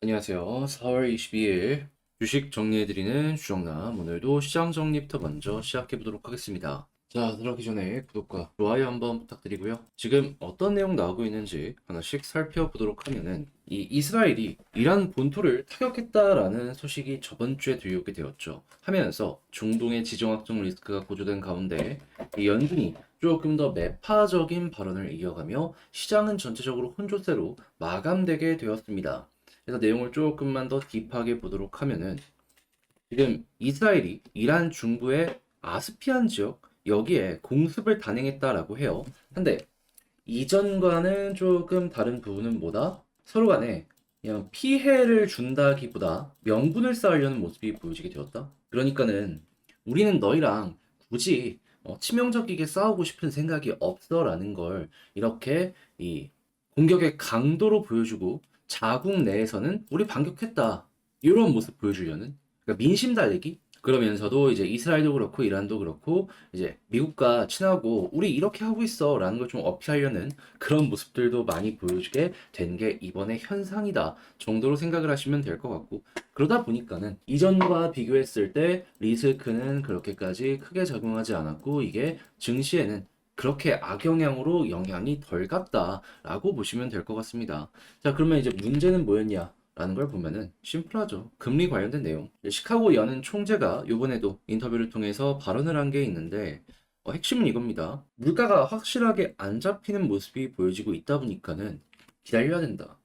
안녕하세요. 4월 22일 주식 정리해드리는 주정남. 오늘도 시장 정리부터 먼저 시작해보도록 하겠습니다. 자, 들어가기 전에 구독과 좋아요 한번 부탁드리고요. 지금 어떤 내용 나오고 있는지 하나씩 살펴보도록 하면은 이 이스라엘이 이란 본토를 타격했다라는 소식이 저번 주에 들려오게 되었죠. 하면서 중동의 지정학적 리스크가 고조된 가운데 이 연준이 조금 더 매파적인 발언을 이어가며 시장은 전체적으로 혼조세로 마감되게 되었습니다. 그래서 내용을 조금만 더 딥하게 보도록 하면은 지금 이스라엘이 이란 중부의 아스피안 지역 여기에 공습을 단행했다라고 해요. 근데 이전과는 조금 다른 부분은 뭐다? 서로 간에 그냥 피해를 준다기보다 명분을 쌓으려는 모습이 보여지게 되었다. 그러니까는 우리는 너희랑 굳이 어, 치명적이게 싸우고 싶은 생각이 없어라는 걸 이렇게 이 공격의 강도로 보여주고 자국 내에서는 우리 반격했다. 이런 모습 보여주려는 그러니까 민심 달래기 그러면서도 이제 이스라엘도 그렇고 이란도 그렇고 이제 미국과 친하고 우리 이렇게 하고 있어라는 걸 좀 어필하려는 그런 모습들도 많이 보여주게 된 게 이번의 현상이다 정도로 생각을 하시면 될 것 같고 그러다 보니까는 이전과 비교했을 때 리스크는 그렇게까지 크게 작용하지 않았고 이게 증시에는 그렇게 악영향으로 영향이 덜 갔다라고 보시면 될 것 같습니다. 자, 그러면 이제 문제는 뭐였냐? 라는 걸 보면은 심플하죠. 금리 관련된 내용. 시카고 연은 총재가 이번에도 인터뷰를 통해서 발언을 한 게 있는데 어, 핵심은 이겁니다. 물가가 확실하게 안 잡히는 모습이 보여지고 있다 보니까는 기다려야 된다.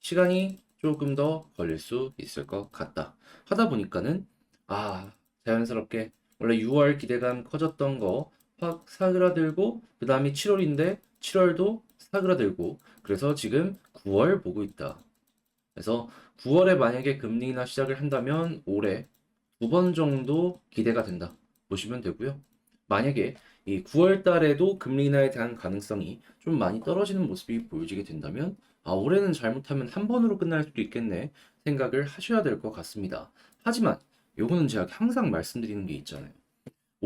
시간이 조금 더 걸릴 수 있을 것 같다. 하다 보니까는 아 자연스럽게 원래 6월 기대감 커졌던 거 확 사그라들고 그 다음이 7월인데 7월도 사그라들고 그래서 지금 9월 보고 있다. 그래서 9월에 만약에 금리 인하 시작을 한다면 올해 두 번 정도 기대가 된다 보시면 되고요. 만약에 이 9월 달에도 금리 인하에 대한 가능성이 좀 많이 떨어지는 모습이 보여지게 된다면 아 올해는 잘못하면 한 번으로 끝날 수도 있겠네 생각을 하셔야 될 것 같습니다. 하지만 요거는 제가 항상 말씀드리는 게 있잖아요.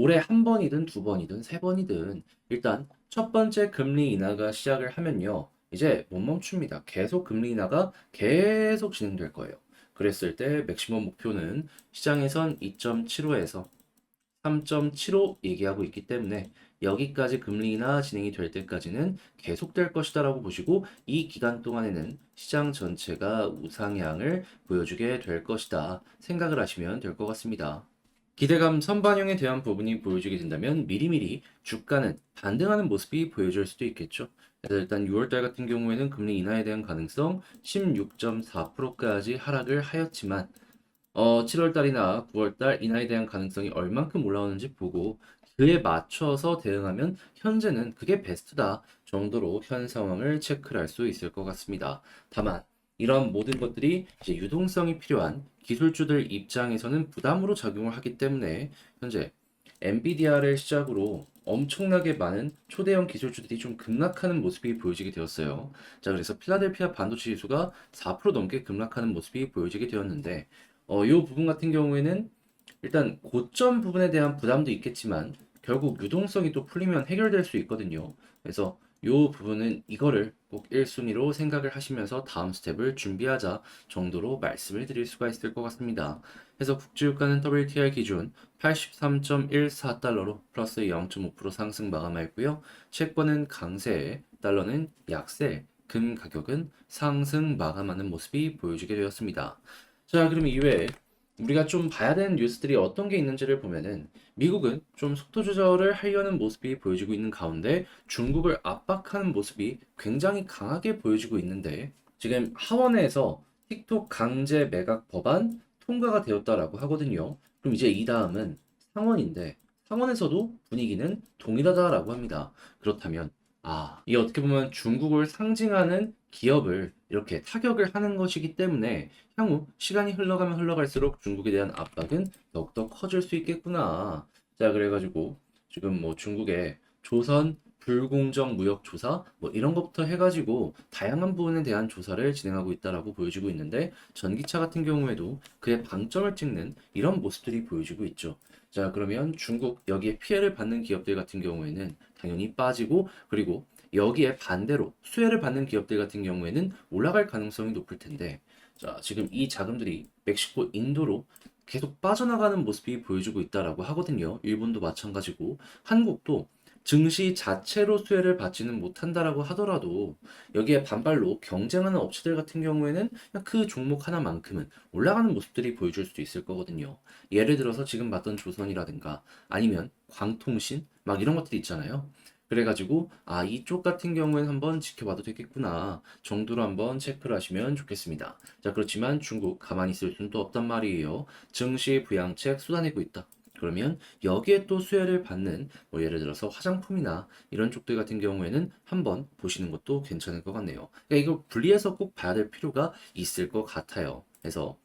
올해 한 번이든 두 번이든 세 번이든 일단 첫 번째 금리 인하가 시작을 하면요. 이제 못 멈춥니다. 계속 금리 인하가 계속 진행될 거예요. 그랬을 때 맥시멈 목표는 시장에선 2.75에서 3.75 얘기하고 있기 때문에 여기까지 금리 인하 진행이 될 때까지는 계속될 것이다라고 보시고 이 기간 동안에는 시장 전체가 우상향을 보여주게 될 것이다 생각을 하시면 될 것 같습니다. 기대감 선반영에 대한 부분이 보여지게 된다면 미리미리 주가는 반등하는 모습이 보여질 수도 있겠죠. 그래서 일단 6월달 같은 경우에는 금리 인하에 대한 가능성 16.4%까지 하락을 하였지만 어, 7월달이나 9월달 인하에 대한 가능성이 얼만큼 올라오는지 보고 그에 맞춰서 대응하면 현재는 그게 베스트다 정도로 현 상황을 체크를 할수 있을 것 같습니다. 다만 이런 모든 것들이 이제 유동성이 필요한 기술주들 입장에서는 부담으로 작용을 하기 때문에 현재 엔비디아를 시작으로 엄청나게 많은 초대형 기술주들이 좀 급락하는 모습이 보여지게 되었어요. 자, 그래서 필라델피아 반도체 지수가 4% 넘게 급락하는 모습이 보여지게 되었는데, 어, 이 부분 같은 경우에는 일단 고점 부분에 대한 부담도 있겠지만, 결국 유동성이 또 풀리면 해결될 수 있거든요. 그래서 이 부분은 이거를 꼭 1순위로 생각을 하시면서 다음 스텝을 준비하자 정도로 말씀을 드릴 수가 있을 것 같습니다. 그래서 국제유가는 WTI 기준 83.14달러로 플러스 0.5% 상승 마감했고요. 채권은 강세, 달러는 약세, 금 가격은 상승 마감하는 모습이 보여지게 되었습니다. 자, 그럼 이외에 우리가 좀 봐야 되는 뉴스들이 어떤 게 있는지를 보면은 미국은 좀 속도 조절을 하려는 모습이 보여지고 있는 가운데 중국을 압박하는 모습이 굉장히 강하게 보여지고 있는데 지금 하원에서 틱톡 강제 매각 법안 통과가 되었다라고 하거든요. 그럼 이제 이 다음은 상원인데 상원에서도 분위기는 동일하다라고 합니다. 그렇다면 아, 이 어떻게 보면 중국을 상징하는 기업을 이렇게 타격을 하는 것이기 때문에 향후 시간이 흘러가면 흘러갈수록 중국에 대한 압박은 더욱더 커질 수 있겠구나. 자, 그래가지고 지금 뭐 중국의 조선 불공정 무역 조사 뭐 이런 것부터 해가지고 다양한 부분에 대한 조사를 진행하고 있다라고 보여지고 있는데 전기차 같은 경우에도 그의 방점을 찍는 이런 모습들이 보여지고 있죠. 자, 그러면 중국 여기에 피해를 받는 기업들 같은 경우에는 당연히 빠지고 그리고 여기에 반대로 수혜를 받는 기업들 같은 경우에는 올라갈 가능성이 높을 텐데 자, 지금 이 자금들이 멕시코, 인도로 계속 빠져나가는 모습이 보여주고 있다라고 하거든요. 일본도 마찬가지고 한국도 증시 자체로 수혜를 받지는 못한다라고 하더라도 여기에 반발로 경쟁하는 업체들 같은 경우에는 그 종목 하나만큼은 올라가는 모습들이 보여줄 수도 있을 거거든요. 예를 들어서 지금 봤던 조선이라든가 아니면 광통신 막 이런 것들이 있잖아요. 그래가지고 아 이쪽 같은 경우에는 한번 지켜봐도 되겠구나 정도로 한번 체크를 하시면 좋겠습니다. 자 그렇지만 중국 가만히 있을 또 없단 말이에요. 증시 부양책 쏟아내고 있다. 그러면 여기에 또 수혜를 받는 뭐 예를 들어서 화장품이나 이런 쪽들 같은 경우에는 한번 보시는 것도 괜찮을 것 같네요. 그러니까 이걸 분리해서 꼭 봐야 될 필요가 있을 것 같아요. 그래서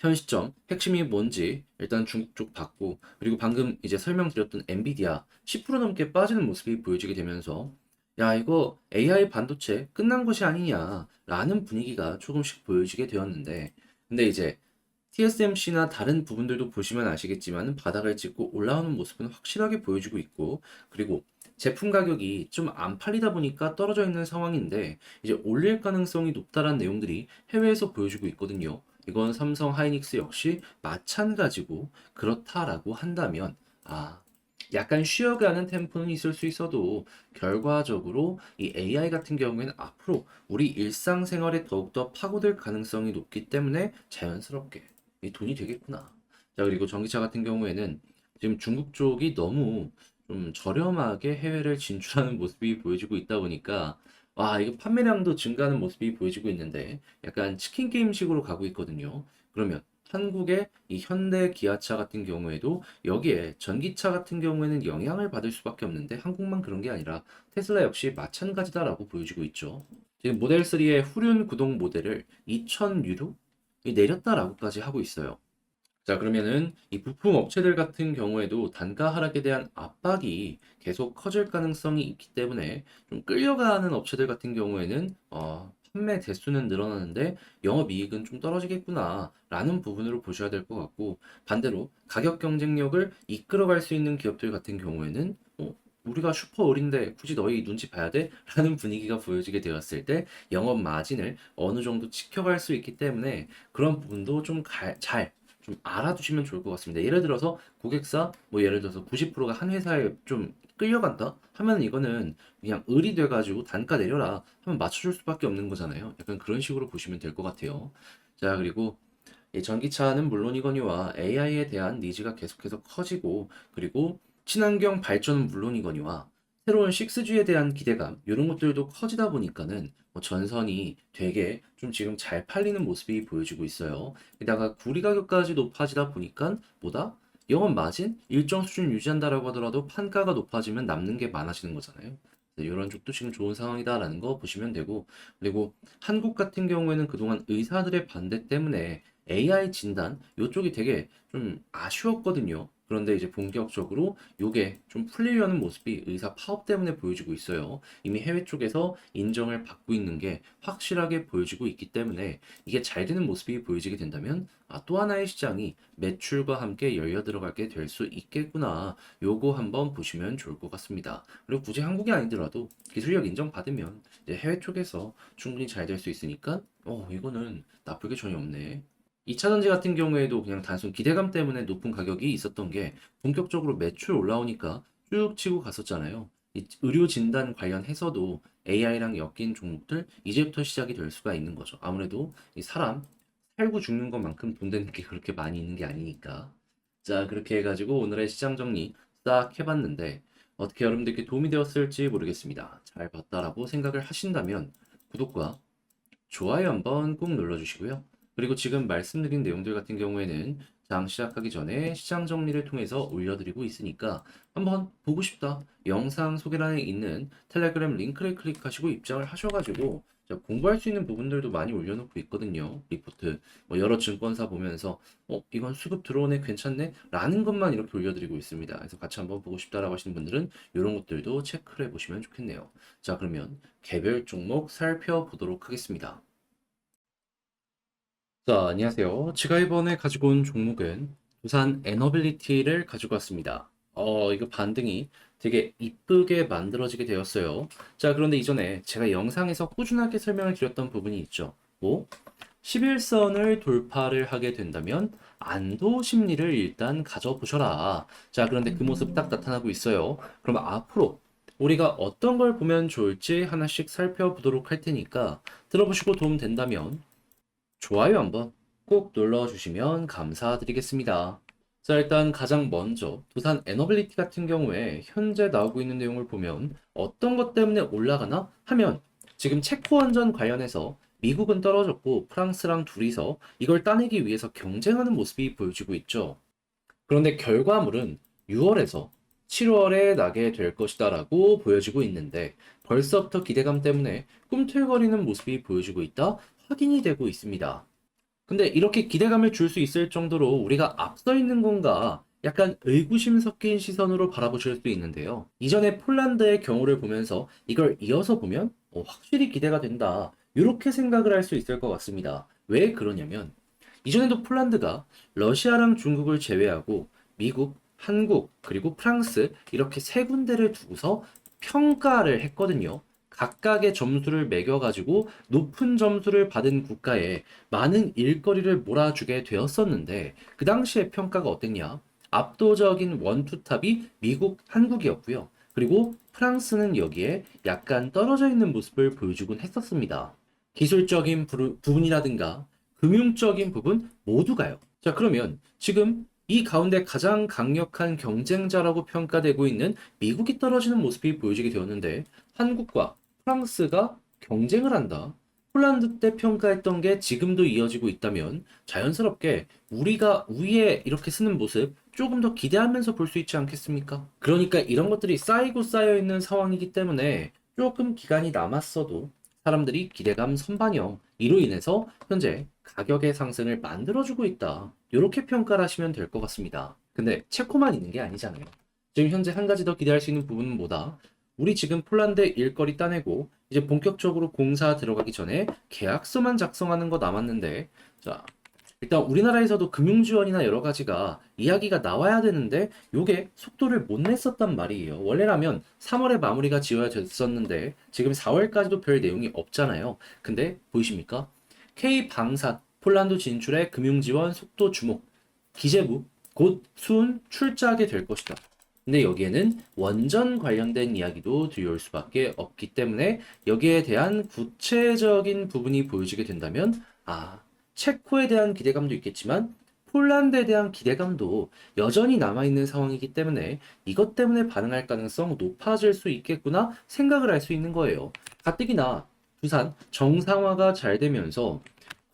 현 시점 핵심이 뭔지 일단 중국 쪽 봤고 그리고 방금 이제 설명드렸던 엔비디아 10% 넘게 빠지는 모습이 보여지게 되면서 야 이거 AI 반도체 끝난 것이 아니냐라는 분위기가 조금씩 보여지게 되었는데 근데 이제 TSMC나 다른 부분들도 보시면 아시겠지만 바닥을 찍고 올라오는 모습은 확실하게 보여주고 있고 그리고 제품 가격이 좀 안 팔리다 보니까 떨어져 있는 상황인데 이제 올릴 가능성이 높다라는 내용들이 해외에서 보여주고 있거든요. 이건 삼성 하이닉스 역시 마찬가지고 그렇다라고 한다면 아 약간 쉬어가는 템포는 있을 수 있어도 결과적으로 이 AI 같은 경우에는 앞으로 우리 일상생활에 더욱더 파고들 가능성이 높기 때문에 자연스럽게 이 돈이 되겠구나. 자, 그리고 전기차 같은 경우에는 지금 중국 쪽이 너무 좀 저렴하게 해외를 진출하는 모습이 보여지고 있다 보니까 와, 이거 판매량도 증가하는 모습이 보여지고 있는데 약간 치킨 게임식으로 가고 있거든요. 그러면 한국의 이 현대 기아차 같은 경우에도 여기에 전기차 같은 경우에는 영향을 받을 수밖에 없는데 한국만 그런 게 아니라 테슬라 역시 마찬가지다라고 보여지고 있죠. 지금 모델 3의 후륜 구동 모델을 2,000유로 내렸다라고까지 하고 있어요. 자, 그러면은 이 부품 업체들 같은 경우에도 단가 하락에 대한 압박이 계속 커질 가능성이 있기 때문에 좀 끌려가는 업체들 같은 경우에는 어, 판매 대수는 늘어나는데 영업이익은 좀 떨어지겠구나라는 부분으로 보셔야 될 것 같고 반대로 가격 경쟁력을 이끌어갈 수 있는 기업들 같은 경우에는 어, 우리가 슈퍼올인데 굳이 너희 눈치 봐야 돼? 라는 분위기가 보여지게 되었을 때 영업 마진을 어느 정도 지켜갈 수 있기 때문에 그런 부분도 좀 잘 좀 알아두시면 좋을 것 같습니다. 예를 들어서 고객사 뭐 예를 들어서 90%가 한 회사에 좀 끌려간다 하면 이거는 그냥 을이 돼가지고 단가 내려라 하면 맞춰줄 수밖에 없는 거잖아요. 약간 그런 식으로 보시면 될 것 같아요. 자 그리고 이 전기차는 물론이거니와 AI에 대한 니즈가 계속해서 커지고 그리고 친환경 발전은 물론이거니와 새로운 6G에 대한 기대감 이런 것들도 커지다 보니까는 뭐 전선이 되게 좀 지금 잘 팔리는 모습이 보여지고 있어요. 게다가 구리 가격까지 높아지다 보니까 뭐다? 영업 마진 일정 수준 유지한다라고 하더라도 판가가 높아지면 남는 게 많아지는 거잖아요. 이런 쪽도 지금 좋은 상황이다라는 거 보시면 되고 그리고 한국 같은 경우에는 그동안 의사들의 반대 때문에 AI 진단 이쪽이 되게 좀 아쉬웠거든요. 그런데 이제 본격적으로 요게 좀 풀리려는 모습이 의사 파업 때문에 보여지고 있어요. 이미 해외 쪽에서 인정을 받고 있는 게 확실하게 보여지고 있기 때문에 이게 잘 되는 모습이 보여지게 된다면 아, 또 하나의 시장이 매출과 함께 열려 들어가게 될 수 있겠구나. 요거 한번 보시면 좋을 것 같습니다. 그리고 굳이 한국이 아니더라도 기술력 인정받으면 해외 쪽에서 충분히 잘 될 수 있으니까 어, 이거는 나쁠 게 전혀 없네. 2차 전지 같은 경우에도 그냥 단순 기대감 때문에 높은 가격이 있었던 게 본격적으로 매출 올라오니까 쭉 치고 갔었잖아요. 이 의료 진단 관련해서도 AI랑 엮인 종목들 이제부터 시작이 될 수가 있는 거죠. 아무래도 이 사람 살고 죽는 것만큼 돈 되는 게 그렇게 많이 있는 게 아니니까. 자, 그렇게 해가지고 오늘의 시장 정리 싹 해봤는데 어떻게 여러분들께 도움이 되었을지 모르겠습니다. 잘 봤다라고 생각을 하신다면 구독과 좋아요 한번 꼭 눌러주시고요. 그리고 지금 말씀드린 내용들 같은 경우에는 장 시작하기 전에 시장 정리를 통해서 올려드리고 있으니까 한번 보고 싶다. 영상 소개란에 있는 텔레그램 링크를 클릭하시고 입장을 하셔가지고 공부할 수 있는 부분들도 많이 올려놓고 있거든요. 리포트 뭐 여러 증권사 보면서 어 이건 수급 들어오네 괜찮네 라는 것만 이렇게 올려드리고 있습니다. 그래서 같이 한번 보고 싶다라고 하시는 분들은 이런 것들도 체크를 해보시면 좋겠네요. 자 그러면 개별 종목 살펴보도록 하겠습니다. 자, 안녕하세요. 제가 이번에 가지고 온 종목은 두산 에너빌리티를 가지고 왔습니다. 어, 이거 반등이 되게 이쁘게 만들어지게 되었어요. 자, 그런데 이전에 제가 영상에서 꾸준하게 설명을 드렸던 부분이 있죠. 뭐? 11선을 돌파를 하게 된다면 안도 심리를 일단 가져보셔라. 자, 그런데 그 모습 딱 나타나고 있어요. 그럼 앞으로 우리가 어떤 걸 보면 좋을지 하나씩 살펴보도록 할 테니까 들어보시고 도움 된다면 좋아요 한번 꼭 눌러주시면 감사드리겠습니다. 자, 일단 가장 먼저 두산 에너빌리티 같은 경우에 현재 나오고 있는 내용을 보면 어떤 것 때문에 올라가나 하면 지금 체코 원전 관련해서 미국은 떨어졌고 프랑스랑 둘이서 이걸 따내기 위해서 경쟁하는 모습이 보여지고 있죠. 그런데 결과물은 6월에서 7월에 나게 될 것이다라고 보여지고 있는데 벌써부터 기대감 때문에 꿈틀거리는 모습이 보여지고 있다 확인이 되고 있습니다. 근데 이렇게 기대감을 줄 수 있을 정도로 우리가 앞서 있는 건가 약간 의구심 섞인 시선으로 바라보실 수 있는데요. 이전에 폴란드의 경우를 보면서 이걸 이어서 보면 어, 확실히 기대가 된다. 이렇게 생각을 할 수 있을 것 같습니다. 왜 그러냐면 이전에도 폴란드가 러시아랑 중국을 제외하고 미국, 한국, 그리고 프랑스 이렇게 세 군데를 두고서 평가를 했거든요. 각각의 점수를 매겨가지고 높은 점수를 받은 국가에 많은 일거리를 몰아주게 되었었는데 그 당시의 평가가 어땠냐? 압도적인 원투탑이 미국, 한국이었고요. 그리고 프랑스는 여기에 약간 떨어져 있는 모습을 보여주곤 했었습니다. 기술적인 부분이라든가 금융적인 부분 모두가요. 자, 그러면 지금 이 가운데 가장 강력한 경쟁자라고 평가되고 있는 미국이 떨어지는 모습이 보여지게 되었는데 한국과 프랑스가 경쟁을 한다. 폴란드 때 평가했던 게 지금도 이어지고 있다면 자연스럽게 우리가 위에 이렇게 쓰는 모습 조금 더 기대하면서 볼 수 있지 않겠습니까? 그러니까 이런 것들이 쌓이고 쌓여 있는 상황이기 때문에 조금 기간이 남았어도 사람들이 기대감 선반영 이로 인해서 현재 가격의 상승을 만들어주고 있다. 이렇게 평가를 하시면 될 것 같습니다. 근데 체코만 있는 게 아니잖아요. 지금 현재 한 가지 더 기대할 수 있는 부분은 뭐다? 우리 지금 폴란드 일거리 따내고 이제 본격적으로 공사 들어가기 전에 계약서만 작성하는 거 남았는데 자 일단 우리나라에서도 금융 지원이나 여러 가지가 이야기가 나와야 되는데 요게 속도를 못 냈었단 말이에요. 원래라면 3월에 마무리가 지어야 됐었는데 지금 4월까지도 별 내용이 없잖아요. 근데 보이십니까? K 방산 폴란드 진출의 금융 지원 속도 주목 기재부 곧 수은 출자하게 될 것이다. 근데 여기에는 원전 관련된 이야기도 들여올 수밖에 없기 때문에 여기에 대한 구체적인 부분이 보여지게 된다면 아 체코에 대한 기대감도 있겠지만 폴란드에 대한 기대감도 여전히 남아있는 상황이기 때문에 이것 때문에 반응할 가능성 높아질 수 있겠구나 생각을 할 수 있는 거예요. 가뜩이나 두산 정상화가 잘 되면서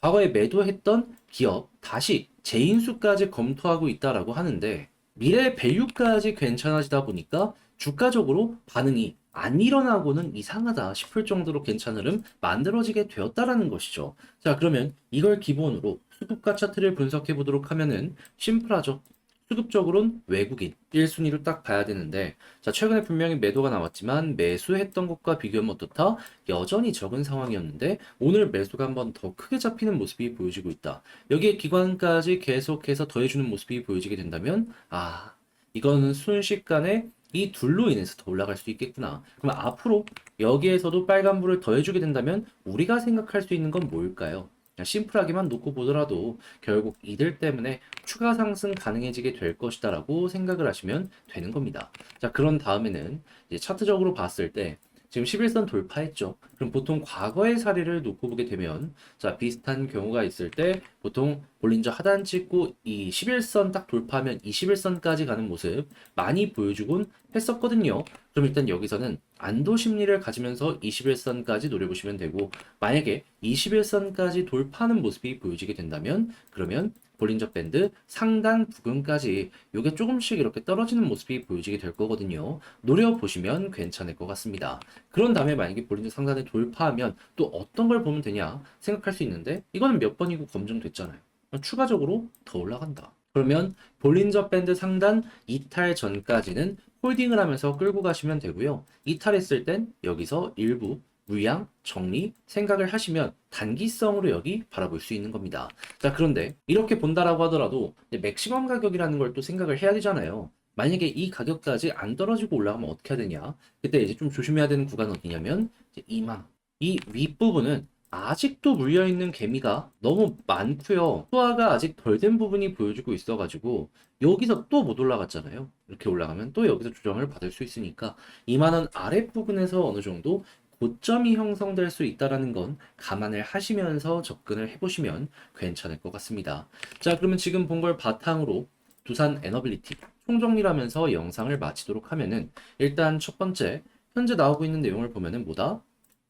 과거에 매도했던 기업 다시 재인수까지 검토하고 있다라고 하는데 미래 밸류까지 괜찮아지다 보니까 주가적으로 반응이 안 일어나고는 이상하다 싶을 정도로 괜찮은 흐름 만들어지게 되었다라는 것이죠. 자, 그러면 이걸 기본으로 수급가 차트를 분석해 보도록 하면은 심플하죠. 수급적으로는 외국인 1순위를 딱 봐야 되는데 자 최근에 분명히 매도가 나왔지만 매수했던 것과 비교하면 어떻다? 여전히 적은 상황이었는데 오늘 매수가 한번 더 크게 잡히는 모습이 보여지고 있다. 여기에 기관까지 계속해서 더해주는 모습이 보여지게 된다면 아 이거는 순식간에 이 둘로 인해서 더 올라갈 수 있겠구나. 그럼 앞으로 여기에서도 빨간불을 더해주게 된다면 우리가 생각할 수 있는 건 뭘까요? 심플하게만 놓고 보더라도 결국 이들 때문에 추가 상승 가능해지게 될 것이다 라고 생각을 하시면 되는 겁니다. 자, 그런 다음에는 차트적으로 봤을 때 지금 11선 돌파했죠. 그럼 보통 과거의 사례를 놓고 보게 되면 자, 비슷한 경우가 있을 때 보통 볼린저 하단 찍고 이 11선 딱 돌파하면 21선까지 가는 모습 많이 보여주곤 했었거든요. 그럼 일단 여기서는 안도 심리를 가지면서 21선까지 노려보시면 되고 만약에 21선까지 돌파하는 모습이 보여지게 된다면 그러면 볼린저 밴드 상단 부근까지 이게 조금씩 이렇게 떨어지는 모습이 보여지게 될 거거든요. 노려보시면 괜찮을 것 같습니다. 그런 다음에 만약에 볼린저 상단을 돌파하면 또 어떤 걸 보면 되냐 생각할 수 있는데 이거는 몇 번이고 검증됐잖아요. 추가적으로 더 올라간다. 그러면 볼린저 밴드 상단 이탈 전까지는 홀딩을 하면서 끌고 가시면 되고요. 이탈했을 땐 여기서 일부 물량 정리 생각을 하시면 단기성으로 여기 바라볼 수 있는 겁니다. 자, 그런데 이렇게 본다라고 하더라도 맥시멈 가격이라는 걸 또 생각을 해야 되잖아요. 만약에 이 가격까지 안 떨어지고 올라가면 어떻게 해야 되냐? 그때 이제 좀 조심해야 되는 구간 어디냐면 이제 2만 이 윗부분은 아직도 물려있는 개미가 너무 많고요. 투하가 아직 덜 된 부분이 보여주고 있어가지고 여기서 또 못 올라갔잖아요. 이렇게 올라가면 또 여기서 조정을 받을 수 있으니까 2만원 아랫부분에서 어느 정도 고점이 형성될 수 있다라는 건 감안을 하시면서 접근을 해보시면 괜찮을 것 같습니다. 자, 그러면 지금 본 걸 바탕으로 두산 에너빌리티 총정리를 하면서 영상을 마치도록 하면은 일단 첫 번째 현재 나오고 있는 내용을 보면은 뭐다?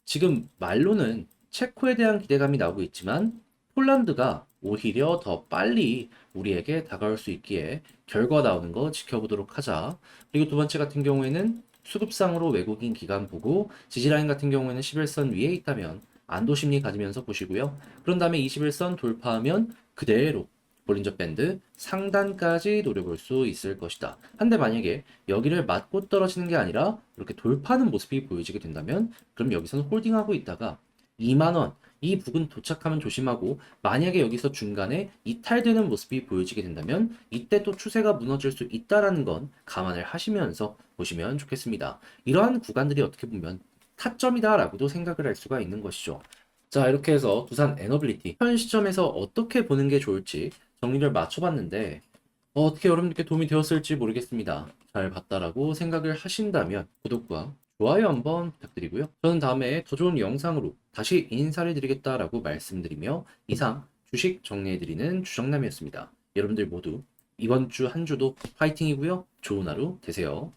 지금 말로는 체코에 대한 기대감이 나오고 있지만 폴란드가 오히려 더 빨리 우리에게 다가올 수 있기에 결과 나오는 거 지켜보도록 하자. 그리고 두 번째 같은 경우에는 수급상으로 외국인 기간 보고 지지라인 같은 경우에는 11선 위에 있다면 안도 심리 가지면서 보시고요. 그런 다음에 21선 돌파하면 그대로 볼린저 밴드 상단까지 노려볼 수 있을 것이다. 한데 만약에 여기를 맞고 떨어지는 게 아니라 이렇게 돌파하는 모습이 보여지게 된다면 그럼 여기서는 홀딩하고 있다가 2만원 이 부근 도착하면 조심하고 만약에 여기서 중간에 이탈되는 모습이 보여지게 된다면 이때 또 추세가 무너질 수 있다라는 건 감안을 하시면서 보시면 좋겠습니다. 이러한 구간들이 어떻게 보면 타점이다라고도 생각을 할 수가 있는 것이죠. 자, 이렇게 해서 두산 에너빌리티 현 시점에서 어떻게 보는 게 좋을지 정리를 맞춰봤는데 어, 어떻게 여러분들께 도움이 되었을지 모르겠습니다. 잘 봤다라고 생각을 하신다면 구독과 좋아요 한번 부탁드리고요. 저는 다음에 더 좋은 영상으로 다시 인사를 드리겠다라고 말씀드리며 이상 주식 정리해드리는 주정남이었습니다. 여러분들 모두 이번 주 한 주도 파이팅이고요. 좋은 하루 되세요.